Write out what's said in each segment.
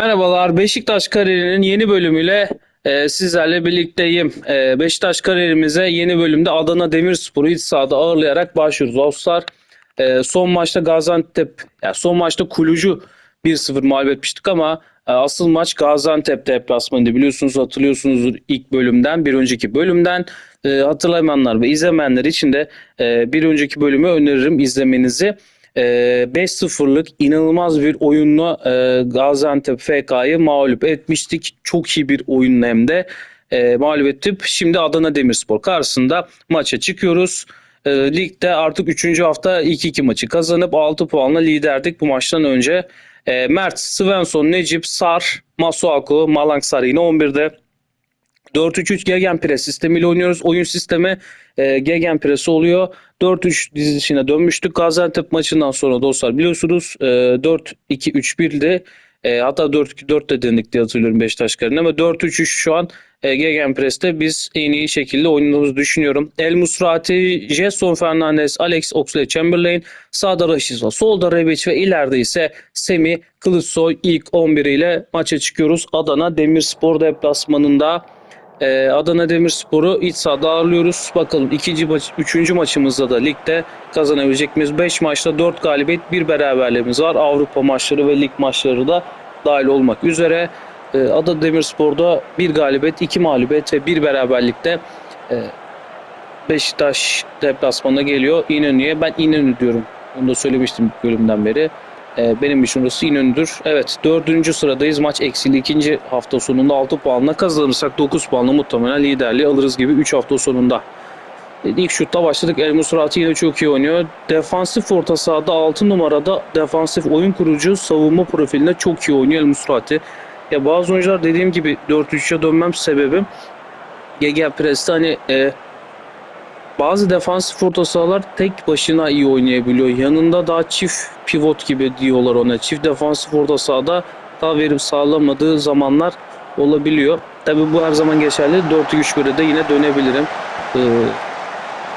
Merhabalar, Beşiktaş kariyerinin yeni bölümüyle e, sizlerle birlikteyim. E, Beşiktaş kariyerimize yeni bölümde Adana Demirspor'u iç sahada ağırlayarak başlıyoruz. Dostlar, e, son maçta Gaziantep, yani son maçta Kulucu 1-0 mağlup etmiştik ama e, asıl maç Gaziantep deplasmanıydı. Biliyorsunuz hatırlıyorsunuzdur ilk bölümden, bir önceki bölümden. E, hatırlamayanlar ve izlemeyenler için de e, bir önceki bölümü öneririm izlemenizi. E, 5-0'lık inanılmaz bir oyunla e, Gaziantep FK'yı mağlup etmiştik. Çok iyi bir oyunla hem de e, mağlup ettik. Şimdi Adana Demirspor karşısında maça çıkıyoruz. E, ligde artık 3. hafta ilk iki maçı kazanıp 6 puanla liderdik bu maçtan önce. E, Mert, Svensson, Necip, Sar, Masuaku, Malangsar yine 11'de. 4-3-3 Gegenpress sistemiyle oynuyoruz. Oyun sistemi e, Gegenpress oluyor. 4-3 dizilişine dönmüştük. Gaziantep maçından sonra dostlar biliyorsunuz e, 4-2-3-1'di. E, hatta 4-2-4 de dedik diye hatırlıyorum Beşiktaş kariyerinde ama 4-3-3 şu an e, Gegenpress'te biz en iyi şekilde oynadığımızı düşünüyorum. El Musrati, Jason Fernandez, Alex Oxlade-Chamberlain, sağda Rashica, solda Rebic ve ileride ise Semi Kılıçsoy ilk 11 ile maça çıkıyoruz. Adana Demirspor deplasmanında. Ee, Adana Demirspor'u iç sahada ağırlıyoruz. Bakalım ikinci maç, üçüncü maçımızda da ligde kazanabilecek miyiz? 5 maçta 4 galibiyet, bir beraberliğimiz var. Avrupa maçları ve lig maçları da dahil olmak üzere. Ee, Adana Demirspor'da bir galibiyet, iki mağlubiyet ve bir beraberlikte e, Beşiktaş deplasmanına geliyor. İnönü'ye ben İnönü diyorum. Onu da söylemiştim bölümden beri. Ee, benim için orası İnönü'dür. Evet dördüncü sıradayız. Maç eksili ikinci hafta sonunda 6 puanla kazanırsak 9 puanla muhtemelen liderliği alırız gibi 3 hafta sonunda. Ee, İlk şutta başladık. El Musrati yine çok iyi oynuyor. Defansif orta sahada 6 numarada defansif oyun kurucu savunma profiline çok iyi oynuyor El Musrati. Ya bazı oyuncular dediğim gibi 4-3'e dönmem sebebim Gegenpress'te hani e, bazı defansif orta sahalar tek başına iyi oynayabiliyor. Yanında daha çift pivot gibi diyorlar ona. Çift defansif orta sahada daha verim sağlamadığı zamanlar olabiliyor. Tabi bu her zaman geçerli. 4-2-3-1'e de yine dönebilirim. Ee,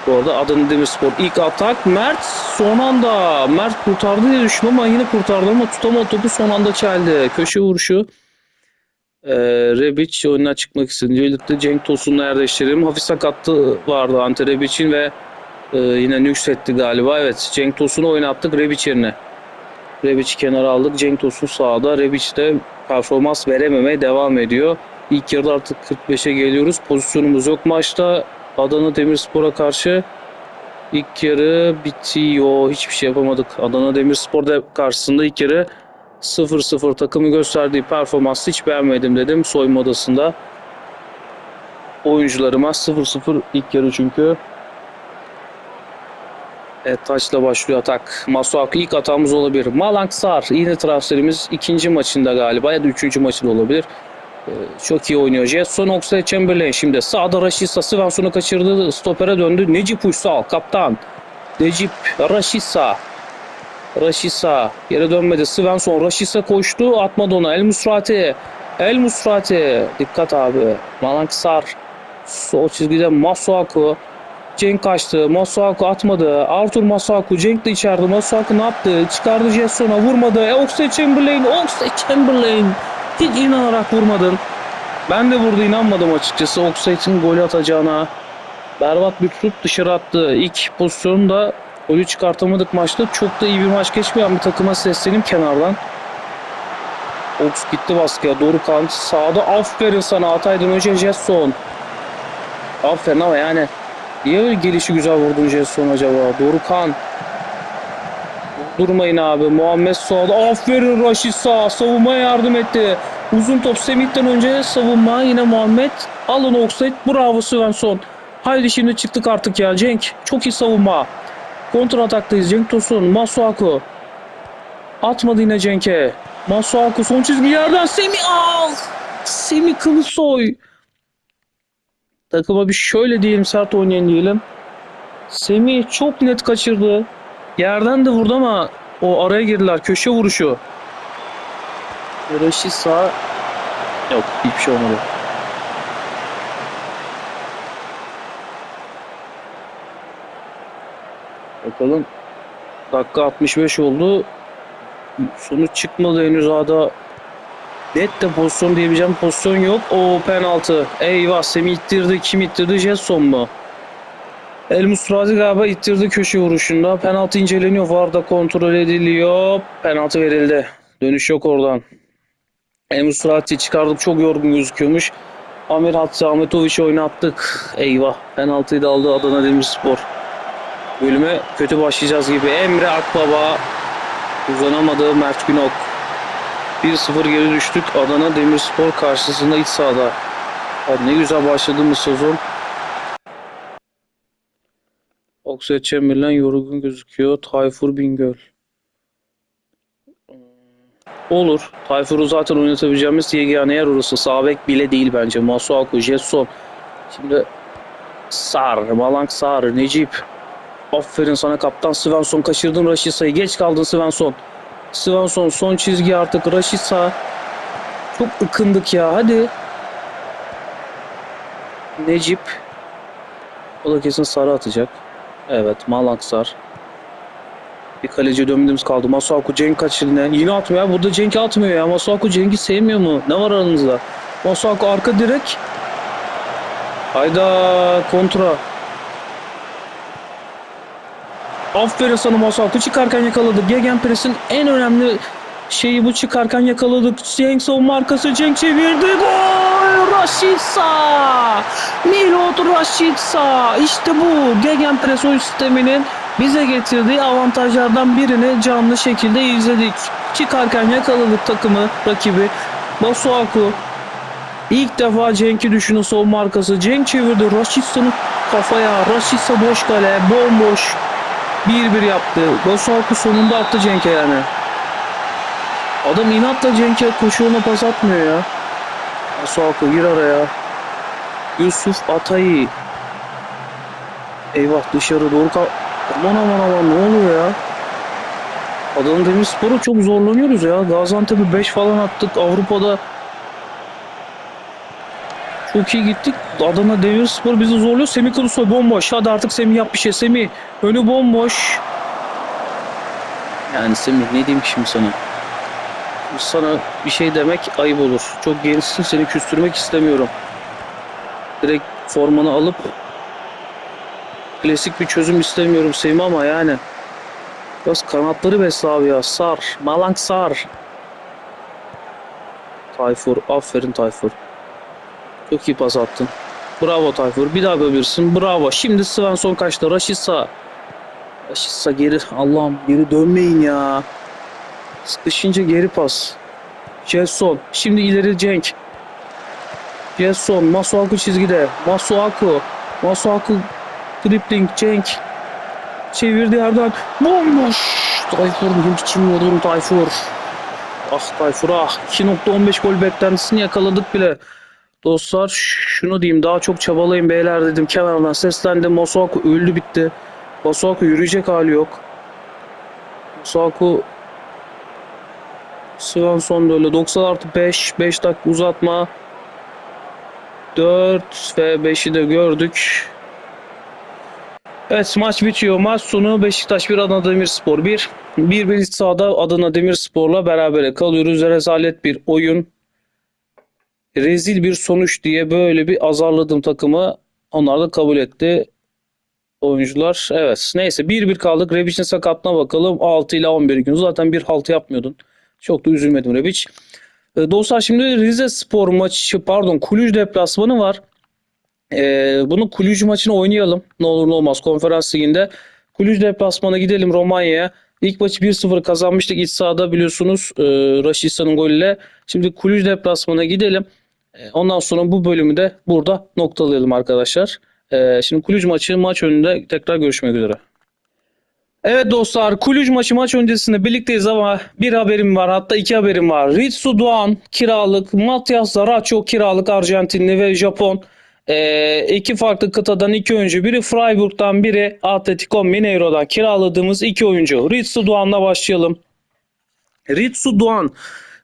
bu arada Adana Demirspor ilk atak. Mert son anda. Mert kurtardı diye düşündüm ama yine kurtardı ama tutamadı topu son anda çeldi. Köşe vuruşu. Ee, Rebic oyundan çıkmak istedi. Birlikte Cenk Tosun'la yerleştirelim. Hafif sakatlığı vardı Ante Rebic'in ve e, yine nüksetti galiba. Evet Cenk Tosun'u oynattık Rebic yerine. Rebic'i kenara aldık. Cenk Tosun sağda. Rebic de performans verememeye devam ediyor. İlk yarıda artık 45'e geliyoruz. Pozisyonumuz yok maçta. Adana Demirspor'a karşı ilk yarı bitiyor. Hiçbir şey yapamadık. Adana Demirspor da karşısında ilk yarı 0-0 takımı gösterdiği performansı hiç beğenmedim dedim soyunma odasında. Oyuncularıma 0-0 ilk yarı çünkü. Evet taçla başlıyor atak. Masuaku ilk atağımız olabilir. Malang Sar yine transferimiz ikinci maçında galiba ya da üçüncü maçında olabilir. Ee, çok iyi oynuyor. Jetson Oxlade Chamberlain şimdi sağda Rashica Svensson'u kaçırdı. Stopere döndü. Necip Uysal kaptan. Necip Rashica Raşisa yere dönmedi. Svensson Raşisa koştu. Atmadı ona. El Musrati. El Musrati. Dikkat abi. Malangsar. Sol çizgide Masuaku. Cenk kaçtı. Masuaku atmadı. Arthur Masuaku. Cenk de içeride. Masuaku ne yaptı? Çıkardı Jetson'a. Vurmadı. E, Oxlade Chamberlain. Oxlade Chamberlain. Hiç inanarak vurmadın. Ben de burada inanmadım açıkçası. Oxlade'in golü atacağına. Berbat bir şut dışarı attı. İlk pozisyonu da Golü çıkartamadık maçta. Çok da iyi bir maç geçmeyen bir takıma seslenim kenardan. Ox gitti baskıya. Doğru kan sağda. Aferin sana Altay'dan önce Jetson. Aferin ama yani niye öyle gelişi güzel vurdun Jetson acaba? Doğru kan. Durmayın abi. Muhammed sağda. Aferin Raşit sağ. Savunmaya yardım etti. Uzun top Semih'ten önce savunma. Yine Muhammed. Alın Oxlade. Bravo Svensson. Haydi şimdi çıktık artık ya Cenk. Çok iyi savunma. Kontra ataktayız. Cenk Tosun, Masuaku. Atmadı yine Cenk'e. Masuaku son çizgi yerden Semih al. Semih Kılıçsoy. Takıma bir şöyle diyelim sert oynayın diyelim. Semih çok net kaçırdı. Yerden de vurdu ama o araya girdiler. Köşe vuruşu. Raşit sağ. Yok hiçbir şey olmadı. Bakalım. Dakika 65 oldu. Sonuç çıkmadı henüz daha net de pozisyon diyebileceğim pozisyon yok. O penaltı. Eyvah Semih ittirdi. Kim ittirdi? Jetson mu? El Musrati galiba ittirdi köşe vuruşunda. Penaltı inceleniyor. VAR'da kontrol ediliyor. Penaltı verildi. Dönüş yok oradan. El Musrati çıkardık. Çok yorgun gözüküyormuş. Amir Hatsi Ahmetoviç'i oynattık. Eyvah. Penaltıyı da aldı Adana Demirspor. Bölüme kötü başlayacağız gibi. Emre Akbaba uzanamadı Mert Günok. 1-0 geri düştük Adana Demirspor karşısında iç sahada. Abi ne güzel başladığımız sezon. Oksay Chamberlain yorgun gözüküyor. Tayfur Bingöl. Olur. Tayfur'u zaten oynatabileceğimiz yegane yer orası. Sağ bek bile değil bence. Masuaku, Jetson. Şimdi Sar, Malank Sar, Necip. Aferin sana kaptan Svensson. Kaçırdın Raşitsa'yı. Geç kaldın Svensson. Svensson son çizgi artık. Raşitsa. Çok ıkındık ya. Hadi. Necip. O da kesin sarı atacak. Evet Malank Sar. Bir kaleci döndüğümüz kaldı. Masuaku Cenk kaçırdı. Yine atmıyor. Burada Cenk atmıyor ya. Masuaku Cenk'i sevmiyor mu? Ne var aranızda? Masuaku arka direk. Hayda kontra. Aferin sana Masuaku çıkarken yakaladık. Gegenpress'in en önemli şeyi bu çıkarken yakaladık. Cenk savunma arkası Cenk çevirdi. Gol! Rashica! Milot Rashica! İşte bu Gegenpress oyun sisteminin bize getirdiği avantajlardan birini canlı şekilde izledik. Çıkarken yakaladık takımı, rakibi. Masuaku İlk defa Cenk'i düşünün savunma arkası. Cenk çevirdi. Raşitsa'nın kafaya. Rashica boş kale. Bomboş. 1-1 yaptı. Masuaku sonunda attı Cenk'e yani. Adam inatla Cenk'e koşu ona pas atmıyor ya. Masuaku gir araya. Yusuf Atayi. Eyvah dışarı doğru kal... Aman aman aman ne oluyor ya? Adana Demirspor'a çok zorlanıyoruz ya. Gaziantep'e 5 falan attık. Avrupa'da çok iyi gittik. Adana Demirspor bizi zorluyor. Semih Kılıçsoy bomboş. Hadi artık Semih yap bir şey. Semih önü bomboş. Yani Semih ne diyeyim ki şimdi sana? Sana bir şey demek ayıp olur. Çok gençsin seni küstürmek istemiyorum. Direkt formanı alıp klasik bir çözüm istemiyorum Semih ama yani. Biraz kanatları besle abi ya. Sar. Malank sar. Tayfur. Aferin Tayfur. Çok iyi pas attın. Bravo Tayfur. Bir daha yapabilirsin. Bravo. Şimdi Svensson kaçtı. Raşitsa. Raşitsa geri. Allah'ım geri dönmeyin ya. Sıkışınca geri pas. Jetson. Şimdi ileri Cenk. Jetson. Masuaku çizgide. Masuaku. Masuaku. Dribbling. Cenk. Çevirdi yerden. Bomboş. Tayfur. Ne biçim vurdun Tayfur. Ah Tayfur ah. 2.15 gol beklentisini yakaladık bile. Dostlar şunu diyeyim daha çok çabalayın beyler dedim. Kenardan seslendim. Masuaku öldü bitti. Masuaku yürüyecek hali yok. Masuaku Svensson da öyle. 90 artı 5. 5 dakika uzatma. 4 ve 5'i de gördük. Evet maç bitiyor. Maç sonu Beşiktaş 1 Adana Demirspor 1. 1-1 iç sahada Adana Demirspor'la berabere kalıyoruz. Rezalet bir oyun rezil bir sonuç diye böyle bir azarladım takımı. Onlar da kabul etti. Oyuncular evet neyse 1-1 kaldık. Rebic'in sakatlığına bakalım. 6 ile 11 gün. Zaten bir halt yapmıyordun. Çok da üzülmedim Rebic. E, dostlar şimdi Rize Spor maçı pardon Kulüc deplasmanı var. E, bunu Kulüc maçını oynayalım. Ne olur ne olmaz konferans liginde. Kulüc deplasmana gidelim Romanya'ya. İlk maçı 1-0 kazanmıştık iç sahada biliyorsunuz e, Raşitsa'nın golüyle. Şimdi Kulüc deplasmana gidelim. E, Ondan sonra bu bölümü de burada noktalayalım arkadaşlar. E, şimdi Kulüc maçı maç önünde tekrar görüşmek üzere. Evet dostlar Kulüc maçı maç öncesinde birlikteyiz ama bir haberim var hatta iki haberim var. Ritsu Doğan kiralık, Matias Zaracho kiralık Arjantinli ve Japon. E, iki farklı kıtadan iki oyuncu. Biri Freiburg'dan biri Atletico Mineiro'dan kiraladığımız iki oyuncu. Ritsu Doğan'la başlayalım. Ritsu Doğan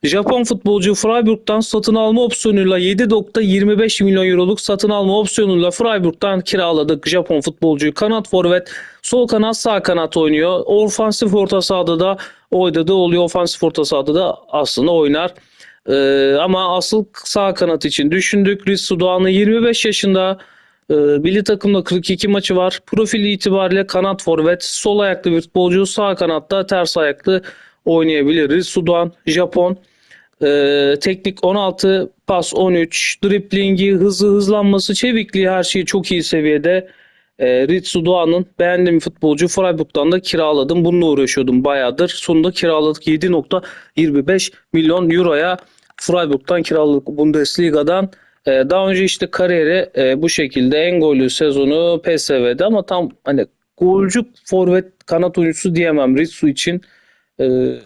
Japon futbolcu Freiburg'dan satın alma opsiyonuyla 7.25 milyon euroluk satın alma opsiyonuyla Freiburg'dan kiraladık Japon futbolcuyu. Kanat forvet, sol kanat, sağ kanat oynuyor. Ofansif orta sahada da oynadığı oluyor. Ofansif orta sahada da aslında oynar. Ee, ama asıl sağ kanat için düşündük. Ritsu Doğan'ı 25 yaşında e, milli takımda 42 maçı var. Profili itibariyle kanat forvet, sol ayaklı bir futbolcu, sağ kanatta ters ayaklı oynayabilir. Ritsu Doğan, Japon. Ee, teknik 16, pas 13, driplingi, hızı, hızlanması, çevikliği her şeyi çok iyi seviyede. Ee, Ritsu Doğan'ın beğendiğim futbolcu Freiburg'dan da kiraladım. Bununla uğraşıyordum bayağıdır. Sonunda kiraladık 7.25 milyon euroya Freiburg'dan kiraladık Bundesliga'dan. Ee, daha önce işte kariyeri e, bu şekilde en gollü sezonu PSV'de ama tam hani golcü forvet kanat oyuncusu diyemem Ritsu için. Ee,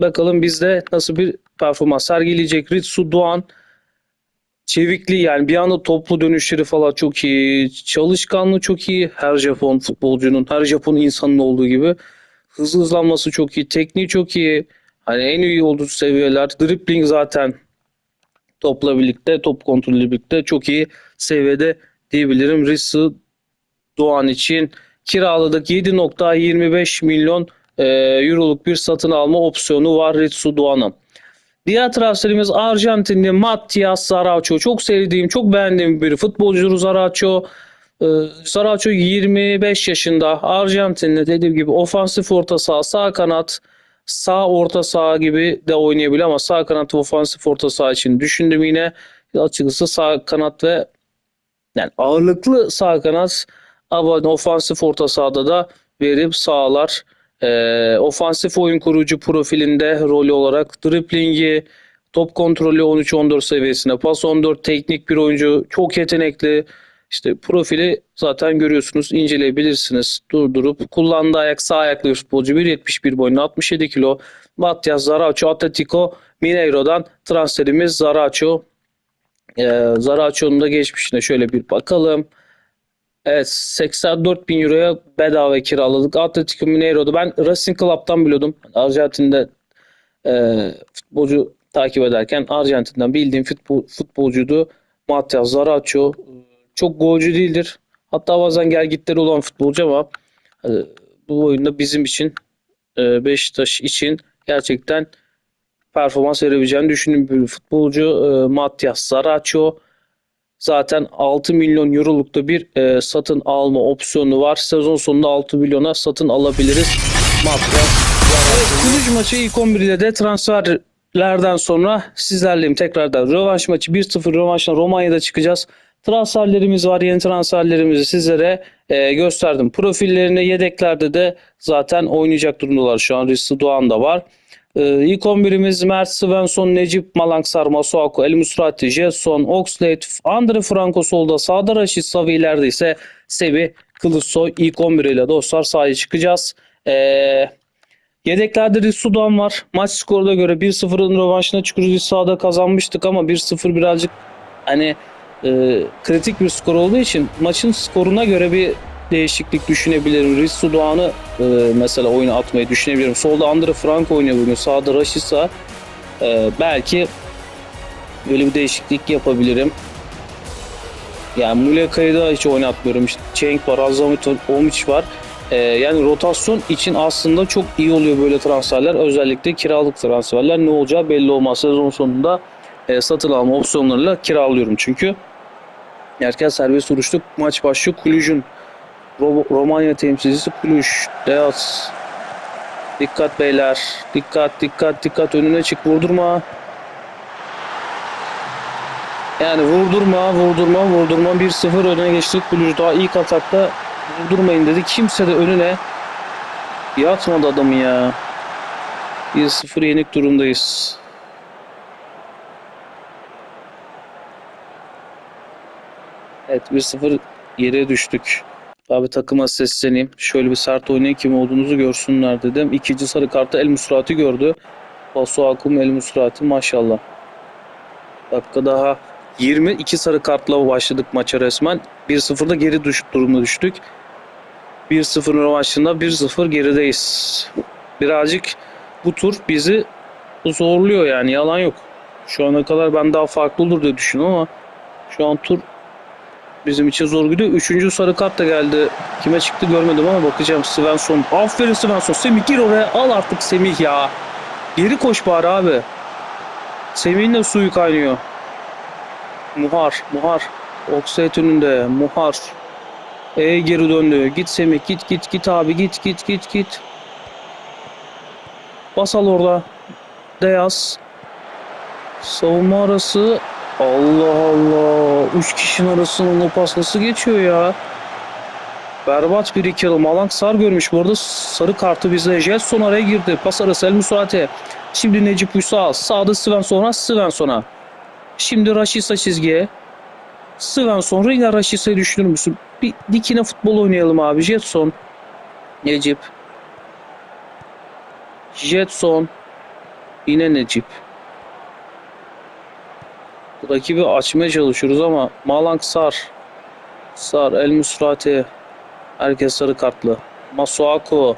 bakalım bizde nasıl bir performans sergileyecek Ritsu Doğan çevikliği yani bir anda toplu dönüşleri falan çok iyi. Çalışkanlığı çok iyi. Her Japon futbolcunun, her Japon insanın olduğu gibi. Hızlı hızlanması çok iyi. Tekniği çok iyi. Hani en iyi olduğu seviyeler. Dribbling zaten topla birlikte, top kontrolü birlikte çok iyi seviyede diyebilirim. Ritsu Doğan için kiraladık 7.25 milyon e, euroluk bir satın alma opsiyonu var Ritsu Doğan'a. Diğer transferimiz Arjantinli Matias Zaracho. Çok sevdiğim, çok beğendiğim bir futbolcu Zaracho. Ee, Zaracho 25 yaşında. Arjantinli dediğim gibi ofansif orta saha, sağ kanat, sağ orta saha gibi de oynayabilir ama sağ kanat ofansif orta saha için düşündüm yine. Açıkçası sağ kanat ve yani ağırlıklı sağ kanat ama ofansif orta sahada da verip sağlar. Ee, ofansif oyun kurucu profilinde rolü olarak driplingi, top kontrolü 13-14 seviyesinde, pas 14 teknik bir oyuncu, çok yetenekli. İşte profili zaten görüyorsunuz, inceleyebilirsiniz. Durdurup kullandığı ayak sağ ayaklı bir futbolcu 1.71 boyunda 67 kilo. Matias Zaracho Atletico Mineiro'dan transferimiz Zaracho. Ee, Zaracho'nun da geçmişine şöyle bir bakalım. Evet 84 bin euroya bedava kiraladık. Atletico Mineiro'da ben Racing Club'tan biliyordum. Arjantin'de e, futbolcu takip ederken Arjantin'den bildiğim futbol, futbolcuydu. Matias Zaracho. Çok golcü değildir. Hatta bazen gelgitleri olan futbolcu ama e, bu oyunda bizim için e, Beşiktaş için gerçekten performans verebileceğini düşündüğüm bir futbolcu. E, Matias Zaracho. Zaten 6 milyon eurolukta bir e, satın alma opsiyonu var. Sezon sonunda 6 milyona satın alabiliriz. Matias Evet, Kulüc maçı ilk 11 ile de transferlerden sonra sizlerleyim tekrardan. Rövanş maçı 1-0 rövanşla Romanya'da çıkacağız. Transferlerimiz var. Yeni transferlerimizi sizlere e, gösterdim. Profillerini yedeklerde de zaten oynayacak durumdalar. Şu an Rısı Doğan da var. Ee, ilk 11'imiz Mert Svensson, Necip Malangsar, Masuaku, El Musrati, Jetson, Oxlade, Andre Franco solda, sağda Raşit Savi ileride ise Sevi Kılıçsoy ilk 11 ile dostlar sahaya çıkacağız. Ee, yedeklerde Ritsu Doğan var. Maç skoruna göre 1-0'ın rövanşına çıkıyoruz. Biz sahada kazanmıştık ama 1-0 birazcık hani e, kritik bir skor olduğu için maçın skoruna göre bir değişiklik düşünebilirim. Ritsu Doğan'ı e, mesela oyuna atmayı düşünebilirim. Solda Andre Frank oynuyor bugün. Sağda Rashica. E, belki böyle bir değişiklik yapabilirim. Yani Muleka'yı da hiç oynatmıyorum. İşte Cenk var, Azamit Omic var. E, yani rotasyon için aslında çok iyi oluyor böyle transferler. Özellikle kiralık transferler. Ne olacağı belli olmaz. Sezon sonunda e, satın alma opsiyonlarıyla kiralıyorum çünkü. Erken serbest vuruşluk maç başlıyor. Kulücün Ro- Romanya temsilcisi Cluj. Deas. Dikkat beyler. Dikkat dikkat dikkat önüne çık vurdurma. Yani vurdurma vurdurma vurdurma 1-0 öne geçtik Cluj daha ilk atakta vurdurmayın dedi. Kimse de önüne yatmadı adamı ya. 1-0 yenik durumdayız. Evet 1-0 yere düştük. Abi takıma sesleneyim. Şöyle bir sert oynayan kim olduğunuzu görsünler dedim. İkinci sarı kartı El Musrati gördü. Basu Akum El Musrati maşallah. Dakika daha 22 sarı kartla başladık maça resmen. 1-0'da geri düş durumda düştük. 1-0 rövanşında 1-0 gerideyiz. Birazcık bu tur bizi zorluyor yani yalan yok. Şu ana kadar ben daha farklı olur diye düşünüyorum ama şu an tur bizim için zor gidiyor. Üçüncü sarı kart da geldi. Kime çıktı görmedim ama bakacağım. Svensson. Aferin Svensson. Semih gir oraya. Al artık Semih ya. Geri koş bari abi. Semih'in de suyu kaynıyor. Muhar, Muhar. Oksayt önünde. Muhar. E geri döndü. Git Semih git git git abi git git git git. Basal orada. Deyaz. Savunma arası. Allah Allah. Üç kişinin arasından o pas nasıl geçiyor ya? Berbat bir iki yıl. Malang Sar görmüş. Bu arada sarı kartı bize. Jetson araya girdi. Pas arası El Musate. Şimdi Necip Uysal. Sağda Svensson'a. Svensson'a. Şimdi Raşisa çizgiye. Svensson yine Raşisa'yı düşünür müsün? Bir dikine futbol oynayalım abi. Jetson. Necip. Jetson. Yine Necip. Rakibi açmaya çalışıyoruz ama Malang Sar. Sar El Musrati. Herkes sarı kartlı. Masuaku.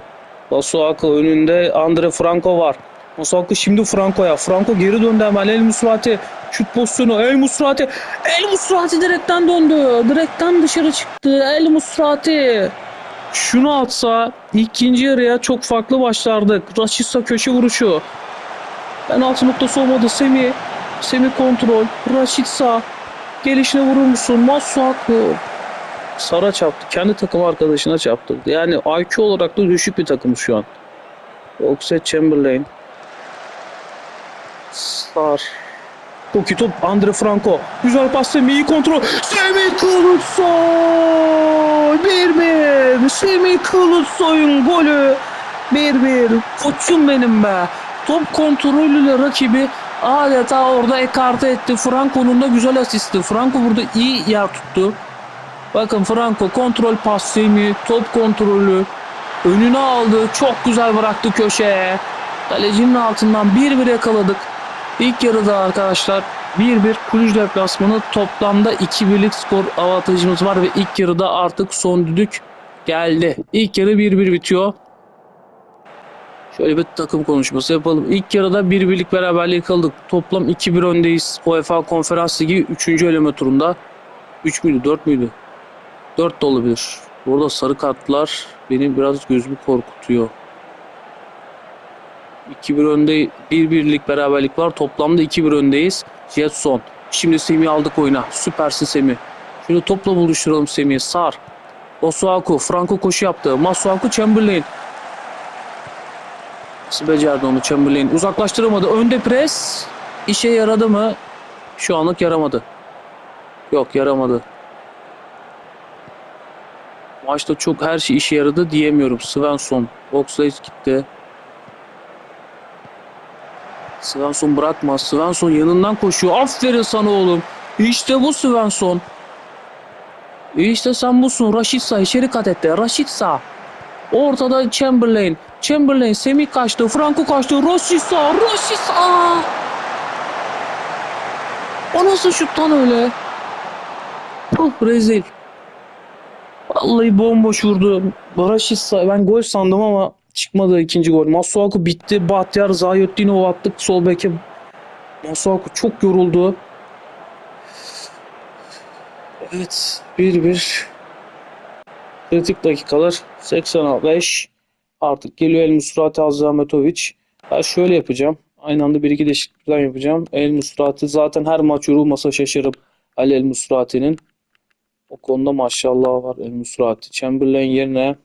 Masuaku önünde Andre Franco var. Masuaku şimdi Franco'ya. Franco geri döndü hemen El Musrati. Şut pozisyonu El Musrati. El Musrati direkten döndü. Direkten dışarı çıktı. El Musrati. Şunu atsa ikinci yarıya çok farklı başlardık. Raşitsa köşe vuruşu. Penaltı noktası olmadı. Semi. Semi kontrol. Raşitsa. Gelişine vurur musun? Masuaku. Sara çarptı. Kendi takım arkadaşına çarptırdı. Yani IQ olarak da düşük bir takım şu an. Oxlade Chamberlain. Sar. Çok iyi top. Andre Franco. Güzel pas Semih. iyi kontrol. Semih Kılıçsoy. 1-1. Semih Kılıçsoy'un golü. 1-1. Koçum benim be. Top kontrolüyle rakibi adeta orada ekarte etti. Franco'nun da güzel asisti. Franco burada iyi yer tuttu. Bakın Franco kontrol pas Semih. Top kontrolü. Önüne aldı. Çok güzel bıraktı köşeye. Kalecinin altından 1-1 yakaladık. İlk yarıda arkadaşlar 1-1 Kulüc deplasmanı toplamda 2-1'lik skor avantajımız var ve ilk yarıda artık son düdük geldi. İlk yarı 1-1 bitiyor. Şöyle bir takım konuşması yapalım. İlk yarıda 1-1'lik beraberliği kaldık. Toplam 2-1 öndeyiz. UEFA Konferans Ligi 3. eleme turunda. 3 müydü 4 müydü? 4 de olabilir. Burada sarı kartlar benim biraz gözümü korkutuyor. 2-1 önde 1-1'lik beraberlik var. Toplamda 2-1 öndeyiz. Jetson. Şimdi Semih'i aldık oyuna. Süpersin Semih. Şöyle topla buluşturalım Semih'i. Sar. Osuaku. Franco koşu yaptı. Masuaku Chamberlain. Nasıl onu Chamberlain? Uzaklaştıramadı. Önde pres. İşe yaradı mı? Şu anlık yaramadı. Yok yaramadı. Maçta çok her şey işe yaradı diyemiyorum. Svensson. Oxlade gitti. Svensson bırakma. Svensson yanından koşuyor. Aferin sana oğlum. İşte bu Svensson. İşte sen busun. Raşitsa içeri kat etti. Raşitsa. Ortada Chamberlain. Chamberlain Semih kaçtı. Franco kaçtı. Raşitsa. Raşitsa. O nasıl şuttan öyle? Puh rezil. Vallahi bomboş vurdu. Raşitsa ben gol sandım ama çıkmadı ikinci gol. Masuaku bitti. Bahtiyar Zayettinov attık sol beke. Masuaku çok yoruldu. Evet 1-1. Kritik dakikalar 85. Artık geliyor El Musrati Azametovic. Ben şöyle yapacağım. Aynı anda bir iki değişiklikler yapacağım. El Musrati zaten her maç yorulmasa şaşırıp Ali El Musrati'nin. O konuda maşallah var El Musrati. Chamberlain yerine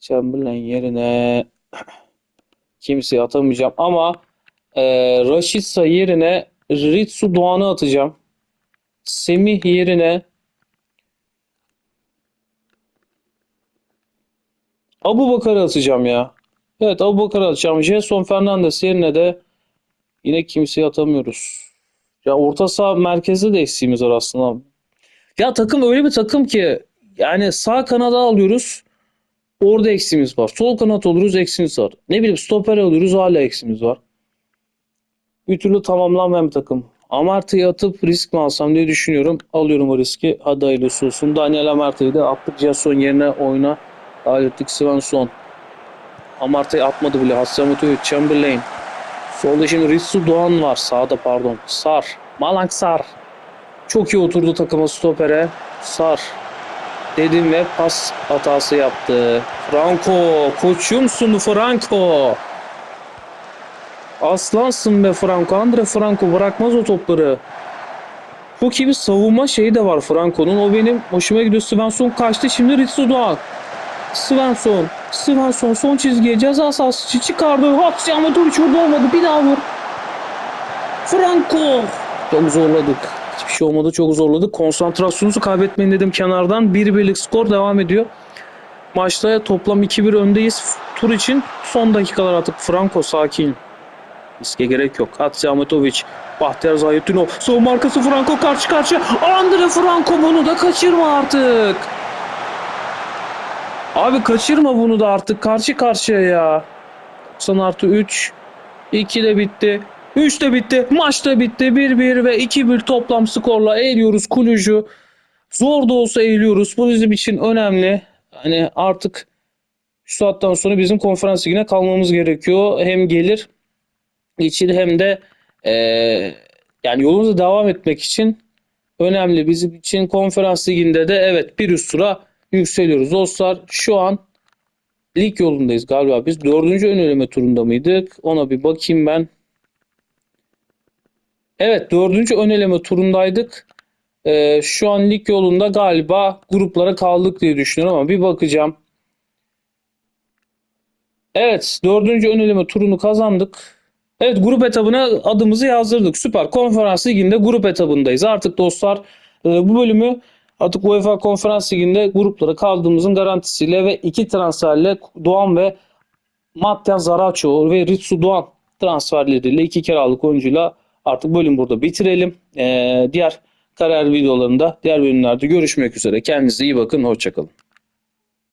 Chamberlain yerine kimseyi atamayacağım ama e, Rashica yerine Ritsu Doğan'ı atacağım. Semih yerine Abu Bakar'ı atacağım ya. Evet Abu Bakar'ı atacağım. Jason Fernandes yerine de yine kimseyi atamıyoruz. Ya orta saha merkezde de eksiğimiz var aslında. Ya takım öyle bir takım ki yani sağ kanada alıyoruz. Orada eksiğimiz var. Sol kanat oluruz eksiğimiz var. Ne bileyim stoper alıyoruz hala eksiğimiz var. Bir türlü tamamlanmayan bir takım. Amarta'yı atıp risk mi alsam diye düşünüyorum. Alıyorum o riski. Hadi hayırlısı olsun. Daniel Amarta'yı da attık Jason yerine oyuna dahil ettik Svensson. Amarta'yı atmadı bile. Hassamutovic, Chamberlain. Solda şimdi Ritsu Doğan var. Sağda pardon. Sar. Malang Sar. Çok iyi oturdu takıma stopere. Sar. Dedim ve pas hatası yaptı. Franco. Koçumsun Franco. Aslansın be Franco. Andre Franco bırakmaz o topları. Çok iyi bir savunma şeyi de var Franco'nun. O benim hoşuma gidiyor. Svensson kaçtı. Şimdi Ritsu Doğan. Svensson. Svensson son çizgiye ceza sahası çıkardı. Hapsi ama dur hiç orada olmadı. Bir daha vur. Franco. Çok zorladık. Hiçbir şey olmadı. Çok zorladık. Konsantrasyonunuzu kaybetmeyin dedim kenardan. Bir birlik skor devam ediyor. Maçta toplam 2-1 öndeyiz. Tur için son dakikalar artık. Franco sakin. Riske gerek yok. Hatzi Ahmetovic, Bahtiyar Zayettinov, savunma arkası Franco karşı karşıya. Andre Franco bunu da kaçırma artık. Abi kaçırma bunu da artık karşı karşıya ya. 90 artı 3. 2 de bitti. 3 de bitti. Maç da bitti. 1-1 ve 2-1 toplam skorla eğiliyoruz Kulücü. Zor da olsa eğiliyoruz. Bu bizim için önemli. Hani artık şu saatten sonra bizim konferans ligine kalmamız gerekiyor. Hem gelir için hem de eee, yani yolumuza devam etmek için önemli. Bizim için konferans liginde de evet bir üst tura yükseliyoruz. Dostlar şu an lig yolundayız galiba. Biz dördüncü ön eleme turunda mıydık? Ona bir bakayım ben. Evet dördüncü ön eleme turundaydık. Eee, şu an lig yolunda galiba gruplara kaldık diye düşünüyorum ama bir bakacağım. Evet dördüncü ön eleme turunu kazandık. Evet grup etabına adımızı yazdırdık. Süper. Konferans liginde grup etabındayız. Artık dostlar e, bu bölümü artık UEFA Konferans liginde gruplara kaldığımızın garantisiyle ve iki transferle Doğan ve Mattia Zaraço ve Ritsu Doğan transferleriyle iki kiralık oyuncuyla artık bölüm burada bitirelim. E, diğer kariyer videolarında diğer bölümlerde görüşmek üzere. Kendinize iyi bakın. Hoşçakalın.